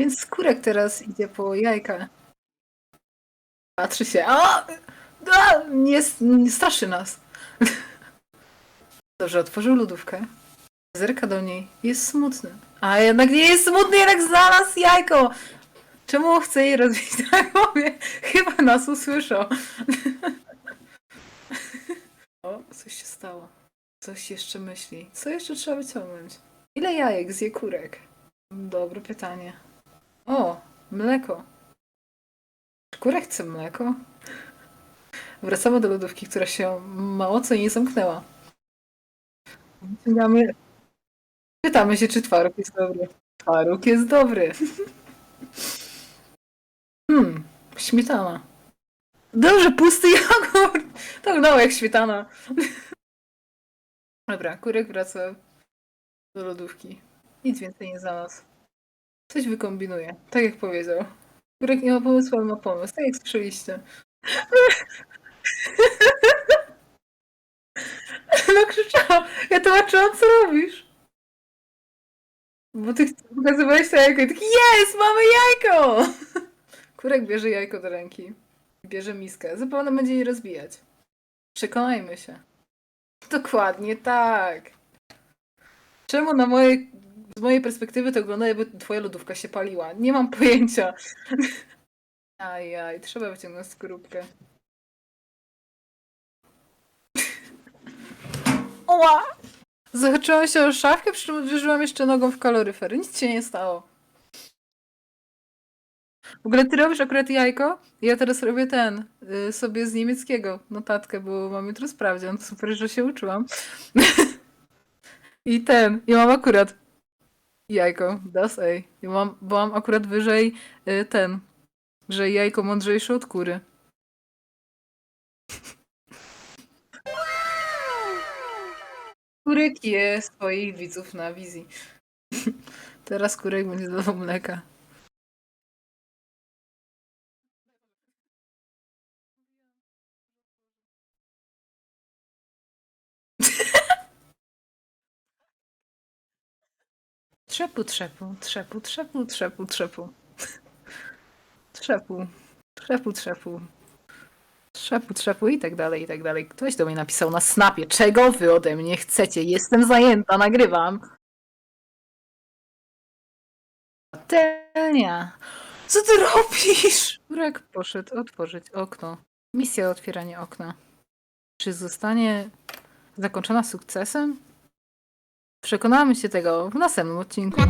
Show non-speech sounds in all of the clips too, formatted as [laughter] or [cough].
Więc skórek teraz idzie po jajka. Patrzy się. A! A! Nie, nie straszy nas. Dobrze, otworzył lodówkę. Zerka do niej. Jest smutny. A jednak nie jest smutny, jednak znalazł jajko. Czemu chce jej rozbić na głowie? Chyba nas usłyszał. O, coś się stało. Coś jeszcze myśli. Co jeszcze trzeba wyciągnąć? Ile jajek zje kurek? Dobre pytanie. O, mleko. Kurek chce mleko? Wracamy do lodówki, która się mało co nie zamknęła. Wyciągamy... Pytamy się, czy twaróg jest dobry. Twaróg jest dobry. [laughs] Hmm, śmietana. Dobrze, pusty jogurt. [laughs] To wyglądało jak śmietana. [laughs] Dobra, kurek wraca do lodówki. Nic więcej nie znalazł. Coś wykombinuje, tak jak powiedział. Kurek nie ma pomysłu, ale ma pomysł, tak jak słyszeliście. [laughs] No krzyczałam, ja tłumaczyłam, co robisz. Bo ty pokazywałeś to jajko i taki jest, mamy jajko! [laughs] Kurek bierze jajko do ręki. Bierze miskę. Zapewne będzie jej rozbijać. Przekonajmy się. Dokładnie tak. Czemu na mojej, z mojej perspektywy to wygląda, jakby twoja lodówka się paliła? Nie mam pojęcia. [laughs] Ajaj, trzeba wyciągnąć skorupkę. Oła! Zahaczyłam się o szafkę, przy czym uderzyłam jeszcze nogą w kaloryfer. Nic się nie stało. W ogóle ty robisz akurat jajko? Ja teraz robię ten, y, sobie z niemieckiego notatkę, bo mam jutro sprawdzian. Super, że się uczyłam. [laughs] I ten, i mam akurat jajko, das ej. I mam, bo mam akurat wyżej y, ten, że jajko mądrzejsze od kury. Kurek je swoich widzów na wizji. [laughs] Teraz kurek będzie dawał mleka. Trzepu, trzepu, trzepu, trzepu, trzepu, trzepu. Trzepu, trzepu, trzepu. Trzepu, trzepu i tak dalej, i tak dalej. Ktoś do mnie napisał na snapie. Czego wy ode mnie chcecie? Jestem zajęta, nagrywam. Patelnia. Co ty robisz? Kurek poszedł otworzyć okno. Misja otwierania okna. Czy zostanie zakończona sukcesem? Przekonamy się tego w następnym odcinku.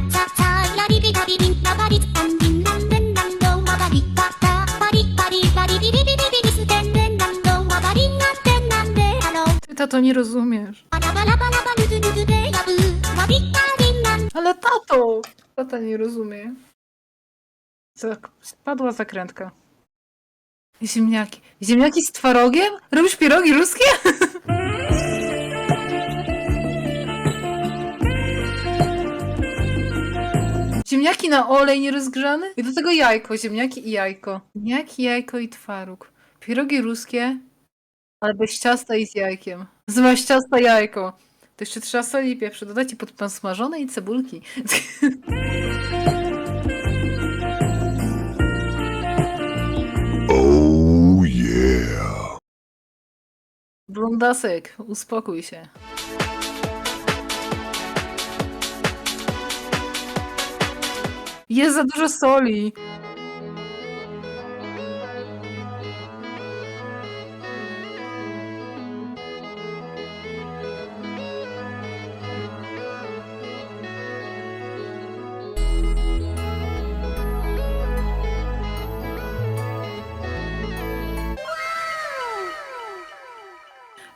Ty tato nie rozumiesz. Ale tato! Tata nie rozumie. Zak- Spadła zakrętka. Ziemniaki. Ziemniaki z twarogiem? Robisz pierogi ruskie? [laughs] Ziemniaki na olej nierozgrzany? I do tego jajko, ziemniaki i jajko. Ziemniaki, jajko i twaróg. Pierogi ruskie, ale bez ciasta i z jajkiem. Zamiast ciasta jajko. To jeszcze trzeba soli i pieprzu dodać i pod pan smażone i cebulki. Oh yeah. Blondasek, uspokój się. Jest za dużo soli.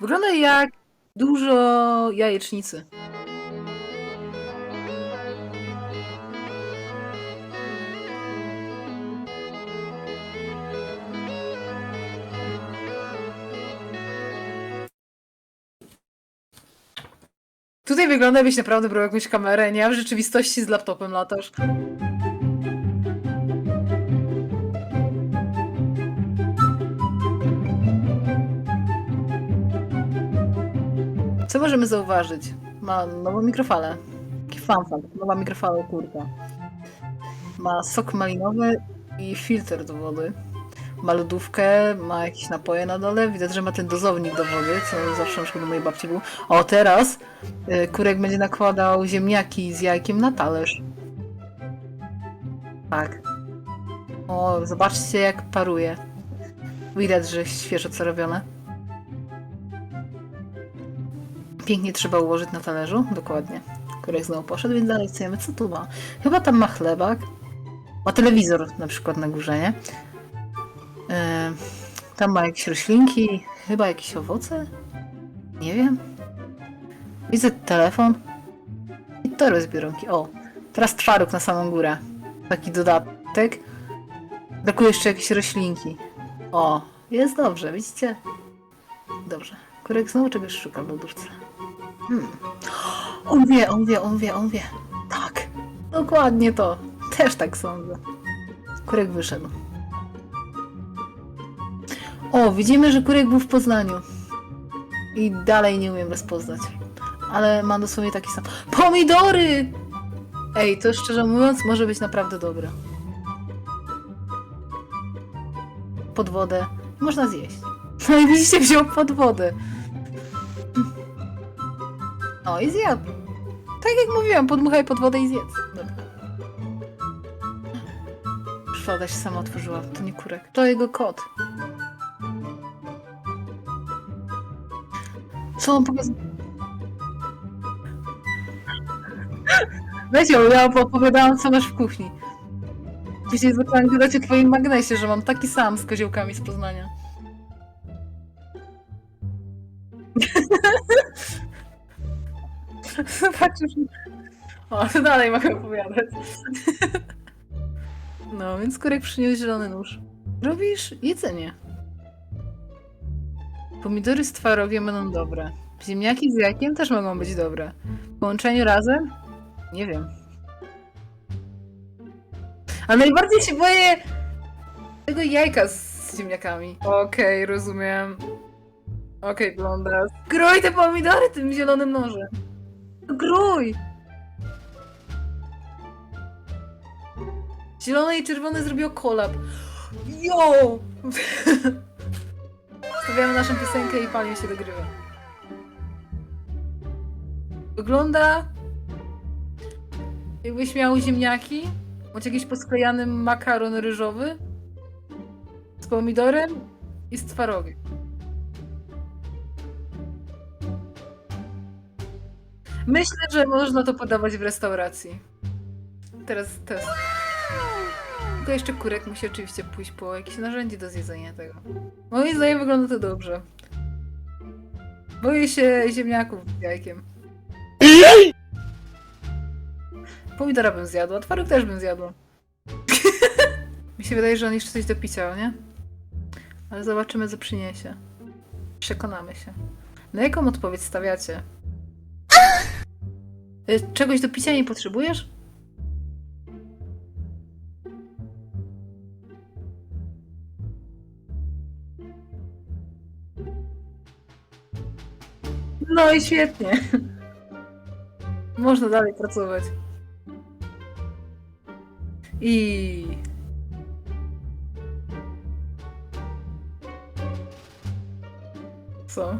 Wygląda jak dużo jajecznicy. Tutaj wygląda, jakbyś naprawdę brał jakąś kamerę, nie? A w rzeczywistości z laptopem latasz. Co możemy zauważyć? Ma nową mikrofalę. Taki nowa mikrofala kurka. Ma sok malinowy i filtr do wody. Ma lodówkę, ma jakieś napoje na dole. Widać, że ma ten dozownik do wody, co zawsze na przykład u mojej babci był. O, teraz y, kurek będzie nakładał ziemniaki z jajkiem na talerz. Tak. O, zobaczcie jak paruje. Widać, że świeżo co robione. Pięknie trzeba ułożyć na talerzu, dokładnie. Kurek znowu poszedł, więc dalej chcemy. Co tu ma? Chyba tam ma chlebak. Ma telewizor na przykład na górze, nie? Yy, tam ma jakieś roślinki, chyba jakieś owoce? Nie wiem. Widzę telefon. I tory z biurąki. O, teraz twaróg na samą górę. Taki dodatek. Brakuje jeszcze jakieś roślinki. O, jest dobrze, widzicie? Dobrze. Kurek znowu czegoś szuka w lodówce. Hmm. On wie, on wie, on wie, on wie. Tak, dokładnie to. Też tak sądzę. Kurek wyszedł. O, widzimy, że Kurek był w Poznaniu. I dalej nie umiem rozpoznać. Ale ma dosłownie taki sam. Pomidory! Ej, to szczerze mówiąc może być naprawdę dobre. Pod wodę. Można zjeść. [laughs] No i widzicie, wziął pod wodę. O, i zjadł. Tak jak mówiłam, podmuchaj pod wodę i zjedz. Dobra. Się sama otworzyła. To nie kurek. To jego kot. Co on pokazał? Weź ja opowiadałam co masz w kuchni. Dzisiaj zaczęłam gadać o twoim magnesie, że mam taki sam z koziołkami z Poznania. Zobaczysz. O, to dalej mogę opowiadać. No, więc kurek przyniósł zielony nóż. Robisz jedzenie. Pomidory z twarogiem będą dobre. Ziemniaki z jajkiem też mogą być dobre. W połączeniu razem? Nie wiem. A najbardziej się boję tego jajka z ziemniakami. Okej, rozumiem. Okej, blondas. Grój te pomidory tym zielonym nożem. Grój! Zielone i czerwone zrobiło kolab. Jo! [laughs] Stawiamy naszą piosenkę i palił się dogrywa. Wygląda jakbyś miał ziemniaki, bądź jakiś posklejany makaron ryżowy z pomidorem i z twarogiem. Myślę, że można to podawać w restauracji. Teraz test. Tylko jeszcze kurek musi oczywiście pójść po jakieś narzędzie do zjedzenia tego. Moim zdaniem wygląda to dobrze. Boję się ziemniaków z jajkiem. Pomidora bym zjadła, twaróg też bym zjadła. [laughs] Mi się wydaje, że on jeszcze coś do picia, nie? Ale zobaczymy, co przyniesie. Przekonamy się. Na jaką odpowiedź stawiacie? Y, Czegoś do picia nie potrzebujesz? No i świetnie. Można dalej pracować. I. Co?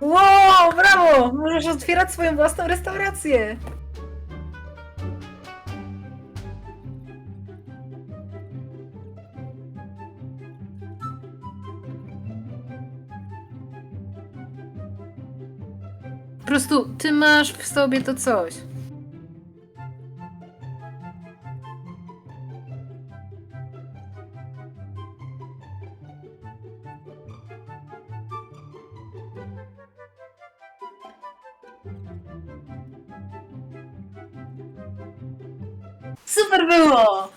Wow, brawo! Możesz otwierać swoją własną restaurację. Ty masz w sobie to coś. Super było!